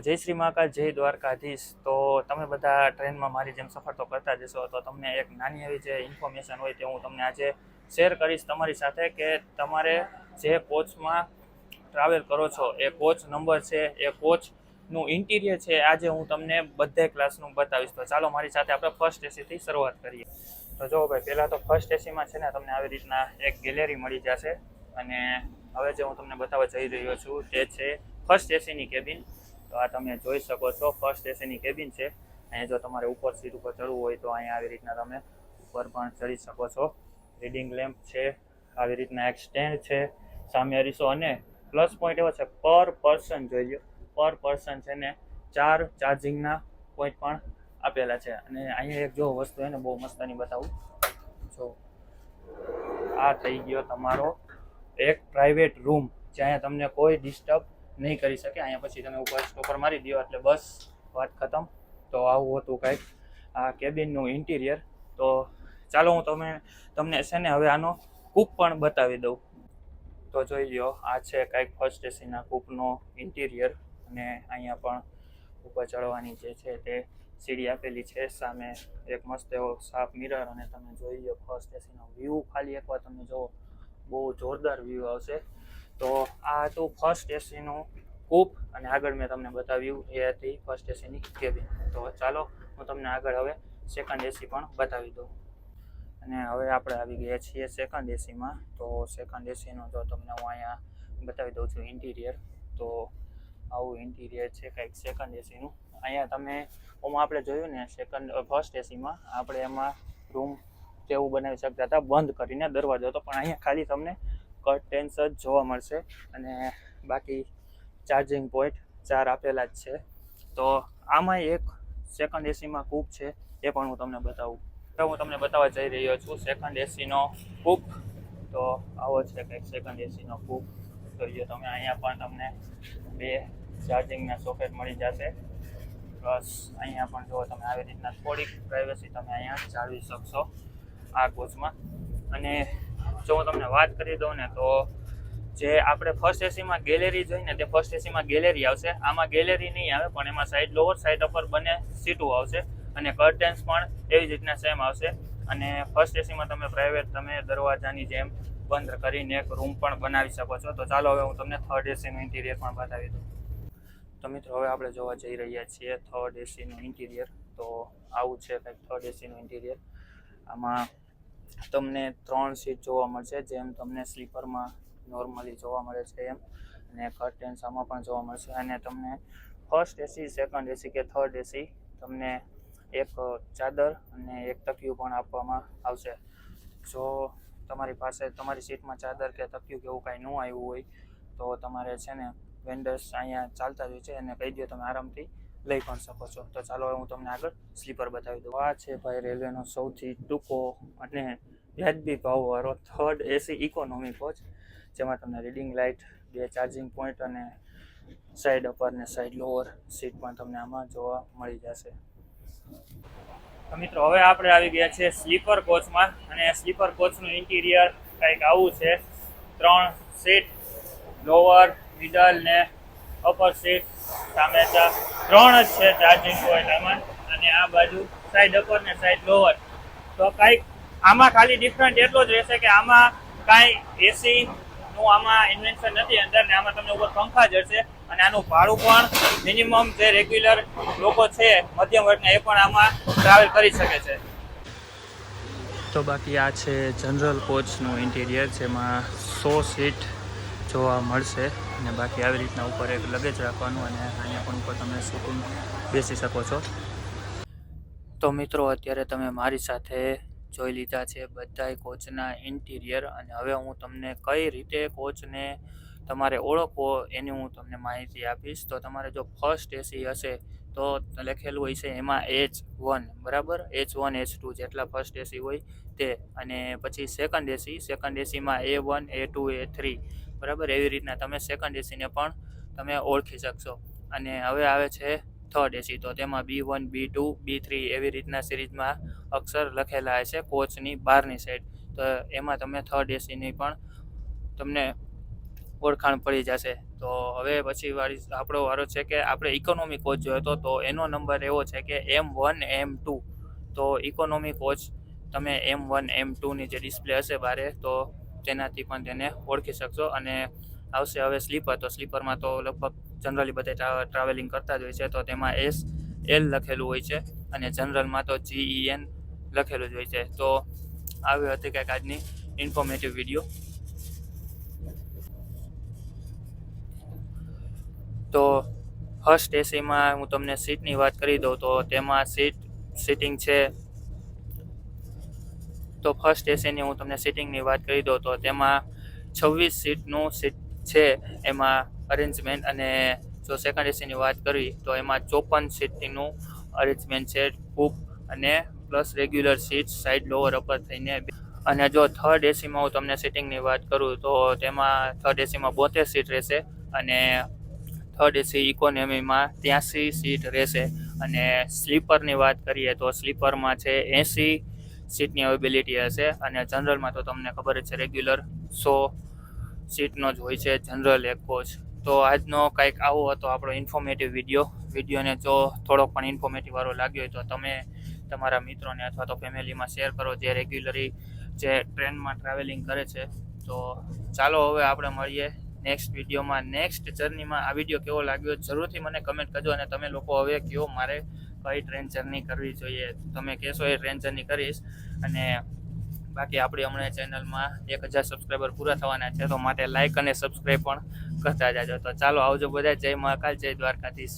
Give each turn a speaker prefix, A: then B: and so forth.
A: જય શ્રી મહાકાલ, જય દ્વારકાધીશ. તો તમે બધા ટ્રેનમાં મારી જેમ સફર તો કરતા જશો તો તમને એક નાની એવી જે ઇન્ફોર્મેશન હોય તે હું તમને આજે શેર કરીશ તમારી સાથે કે તમારે જે કોચમાં ટ્રાવેલ કરો છો, એ કોચ નંબર છે, એ કોચનું ઇન્ટિરિયર છે, આજે હું તમને બધે ક્લાસનું બતાવીશ. તો ચાલો મારી સાથે આપણે ફર્સ્ટ એસીથી શરૂઆત કરીએ. તો જો ભાઈ, પહેલાં તો ફર્સ્ટ એસીમાં છે ને, તમને આવી રીતના એક ગેલેરી મળી જશે. અને હવે જે હું તમને બતાવવા જઈ રહ્યો છું તે છે ફર્સ્ટ એસીની કેબિન તો આ તમે જોઈ શકો છો. ફર્સ્ટ એસીની કેબિન છે. અહીંયા જો તમારે ઉપર સીટ ઉપર ચડવું હોય તો અહીંયા આવી રીતના તમે ઉપર પણ ચડી શકો છો. રીડિંગ લેમ્પ છે. આવી રીતના એક સ્ટેન્ડ છે. સામે અરીસો અને પ્લસ પોઈન્ટ એવો છે. પર પર્સન જોઈ લો પર પર્સન છે ને ચાર ચાર્જિંગના પોઈન્ટ પણ આપેલા છે. અને અહીંયા એક જો વસ્તુ એને બહુ મસ્તની બતાવું. જો આ થઈ ગયો તમારો એક પ્રાઇવેટ રૂમ જ્યાં તમને કોઈ ડિસ્ટર્બ નહીં કરી શકે. અહીંયા પછી તમે ઉપર સ્ટોપર મારી દો એટલે બસ વાત ખતમ. તો આવું હતું કંઈક આ કેબિનનું ઇન્ટિરિયર. તો ચાલો હું તમે, તમને છે ને હવે આનો કૂપ પણ બતાવી દઉં. તો જોઈ લો આ છે કંઈક ફર્સ્ટ એસીના કૂપનો ઇન્ટિરિયર. અને અહીંયા પણ ઉપર ચડવાની જે છે તે સીડી આપેલી છે. સામે એક મસ્ત એવો સાફ મિરર અને તમે જોઈ લો ફર્સ્ટ એસીનો વ્યૂ ખાલી એકવાર તમે જુઓ. બહુ જોરદાર વ્યૂ આવશે. તો આ હતું ફર્સ્ટ એસીનું કૂપ અને આગળ મેં તમને બતાવ્યું એ હતી ફર્સ્ટ એસીની કેબિન તો ચાલો હું તમને આગળ હવે સેકન્ડ એસી પણ બતાવી દઉં. અને હવે આપણે આવી ગયા છીએ સેકન્ડ એસીમાં તો સેકન્ડ એસીનું જો તમને હું અહીંયા બતાવી દઉં છું ઇન્ટિરિયર તો આવું ઇન્ટિરિયર છે કંઈક સેકન્ડ એસીનું અહીંયા તમે, ઓમાં આપણે જોયું ને સેકન્ડ ફર્સ્ટ એસીમાં આપણે એમાં રૂમ તેવું બનાવી શકતા હતા, બંધ કરીને દરવાજો હતો, પણ અહીંયા ખાલી તમને કર્ટેન્સ જ જોવા મળશે. અને બાકી ચાર્જિંગ પોઈન્ટ ચાર આપેલા જ છે. તો આમાં એક સેકન્ડ એસીમાં કૂપ છે, એ પણ હું તમને બતાવું. તો હું તમને બતાવવા જઈ રહ્યો છું સેકન્ડ એસીનો કૂપ તો આવો છે કંઈક સેકન્ડ એસીનો કૂપ જોઈએ તમે અહીંયા પણ તમને બે ચાર્જિંગના સોકેટ મળી જશે. પ્લસ અહીંયા પણ જો તમે આવી રીતના થોડીક પ્રાઇવસી તમે અહીંયા જાળવી શકશો આ કોચમાં અને જો હું તમને વાત કરી દઉં ને તો જે આપણે ફર્સ્ટ એસીમાં ગેલેરી જોઈને તે ફર્સ્ટ એસીમાં ગેલેરી આવશે. આમાં ગેલેરી નહીં આવે, પણ એમાં સાઈડ લોઅર સાઈડ ઉપર બંને સીટો આવશે અને કર્ટેન્સ પણ એવી જ રીતના સેમ આવશે. અને ફર્સ્ટ એસીમાં તમે પ્રાઇવેટ તમે દરવાજાની જેમ બંધ કરીને એક રૂમ પણ બનાવી શકો છો. તો ચાલો હવે હું તમને થર્ડ એસીનું ઇન્ટિરિયર પણ બતાવી દઉં. તો મિત્રો, હવે આપણે જોવા જઈ રહ્યા છીએ થર્ડ એસીનું ઇન્ટિરિયર તો આવું છે કંઈક થર્ડ એસીનું ઇન્ટિરિયર આમાં તમને ત્રણ સીટ જોવા મળશે, જેમ તમને સ્લીપરમાં નોર્મલી જોવા મળે છે એમ, અને કર્ટેન્સામાં પણ જોવા મળશે. અને તમને ફર્સ્ટ એસી સેકન્ડ એસી કે થર્ડ એસી તમને એક ચાદર અને એક તકિયું પણ આપવામાં આવશે. જો તમારી પાસે, તમારી સીટમાં ચાદર કે તકિયું કે એવું કાંઈ ન આવ્યું હોય, તો તમારે છે ને વેન્ડર્સ અહીંયા ચાલતા જ હોય છે અને કહી દો તમે આરામથી. લઈ પણ શકો છો. તો ચાલો હું તમને આગળ સ્લીપર બતાવી દઉં. આ છે ભાઈ રેલવેનો સૌથી ટૂંકો અને વ્યાજબી ભાવવાળો થર્ડ એસી ઇકોનોમી કોચ જેમાં તમને રીડિંગ લાઇટ બે ચાર્જિંગ પોઈન્ટ અને સાઈડ અપર ને સાઈડ લોઅર સીટ પણ તમને આમાં જોવા મળી જશે. મિત્રો, હવે આપણે આવી ગયા છે સ્લીપર કોચમાં અને સ્લીપર કોચનું ઇન્ટિરિયર કંઈક આવું છે. ત્રણ સીટ લોઅર મિડલ ને અપર સીટ સામે ત્રણ જ છે ચાર્જિંગ પોઈન્ટ આમાં. અને આ બાજુ સાઈડ અપર ને સાઈડ લોઅર તો કાંઈક આમાં ખાલી ડિફરન્ટ એટલો જ રહેશે કે આમાં કાંઈ એસી નું આમાં ઇન્વેન્શન નથી અંદર ને આમાં તમને ઉપર પંખા જશે અને આનું ભાડું પણ મિનિમમ જે રેગ્યુલર લોકો છે, મધ્યમ વર્ગના એ પણ આમાં ટ્રાવેલ કરી શકે છે. તો બાકી આ છે જનરલ કોચનું ઇન્ટિરિયર જેમાં સો સીટ જોવા મળશે. અને બાકી આવી રીતના ઉપર એક લગેજ રાખવાનું અને અહીંયા પણ ઉપર તમે શૂટિંગ બેસી શકો છો. તો મિત્રો, અત્યારે તમે મારી સાથે જોઈ લીધા છે બધાય કોચના ઇન્ટિરિયર અને હવે હું તમને કઈ રીતે કોચને તમારે ઓળખવો એની હું તમને માહિતી આપીશ. તો તમારે જો ફર્સ્ટ એસી હશે તો લખેલું હોય છે એમાં એચ વન બરાબર? એચ વન એચ ટુ જેટલા ફર્સ્ટ એસી હોય તે. અને પછી સેકન્ડ એસી સેકન્ડ એસીમાં A one A two A three બરાબર? એવી રીતના તમે સેકન્ડ એસીને પણ તમે ઓળખી શકશો. અને હવે આવે છે થર્ડ એસી તો તેમાં B one B two B three એવી રીતના સિરીઝમાં અક્ષર લખેલા છે કોચની બહારની સાઈડ તો એમાં તમે થર્ડ એસીની પણ તમને ઓળખાણ પડી જશે. તો હવે પછી વાળી આપણો વારો છે કે આપણે ઇકોનોમી કોચ જોયો હતો, તો એનો નંબર એવો છે કે એમ વન એમ ટુ તો ઇકોનોમી કોચ તમે એમ વન એમ ટુની જે ડિસ્પ્લે હશે બારે, તો તેનાથી પણ તેને ઓળખી શકશો અને આવશે હવે સ્લીપર. તો સ્લીપરમાં તો લગભગ જનરલી બધે ટ્રાવેલિંગ કરતા જ હોય છે, તો તેમાં એસ, એલ લખેલું હોય છે અને જનરલમાં તો જી એન લખેલું જ હોય છે. તો આવી હતી કંઈક આજની ઇન્ફોર્મેટિવ વીડિયો તો ફર્સ્ટ એસીમાં હું તમને સીટની વાત કરી દઉં તો તેમાં સીટ, સીટિંગ છે તો ફર્સ્ટ એસીની હું તમને સીટિંગની વાત કરી દઉં તો તેમાં છવ્વીસ સીટનું સીટ છે. એમાં અરેન્જમેન્ટ અને જો સેકન્ડ એસીની વાત કરવી તો એમાં ચોપન સીટનું અરેન્જમેન્ટ છે. કૂપ અને plus regular seat side lower upper થઈને અને જો થર્ડ એસીમાં હું તમને સીટિંગની વાત કરું તો તેમાં થર્ડ એસીમાં બોતેર સીટ રહેશે અને થર્ડ એસી ઇકોનોમીમાં ત્યાંસી સીટ રહેશે. અને સ્લીપરની વાત કરીએ તો સ્લીપરમાં છે એંસી સીટની અવેબિલિટી હશે અને જનરલમાં તો તમને ખબર જ છે રેગ્યુલર સો સીટનો જ હોય છે, જનરલ એક કોચ તો આજનો કંઈક આવો હતો આપણો ઇન્ફોર્મેટિવ વીડિયો વિડીયોને જો થોડોક પણ ઇન્ફોર્મેટિવ વાળો લાગ્યો હોય તો તમે તમારા મિત્રોને અથવા તો ફેમિલીમાં શેર કરો જે રેગ્યુલરી જે ટ્રેનમાં ટ્રાવેલિંગ કરે છે. તો ચાલો હવે આપણે મળીએ નેક્સ્ટ વિડીયોમાં નેક્સ્ટ જર્નીમાં આ વીડિયો કેવો લાગ્યો જરૂરથી મને કમેન્ટ કરજો અને તમે લોકો હવે કયો મારે કઈ ટ્રેન જર્ની કરવી જોઈએ. તમે કહેશો એ ટ્રેન જર્ની કરીશ. અને બાકી આપણી હમણાં ચેનલમાં એક હજાર સબસ્ક્રાઈબર પૂરા થવાના છે, તો માટે લાઇક અને સબસ્ક્રાઈબ પણ કરતા જાજો. તો ચાલો આવજો બધા. જય મહાકાલ, જય દ્વારકાધીશ.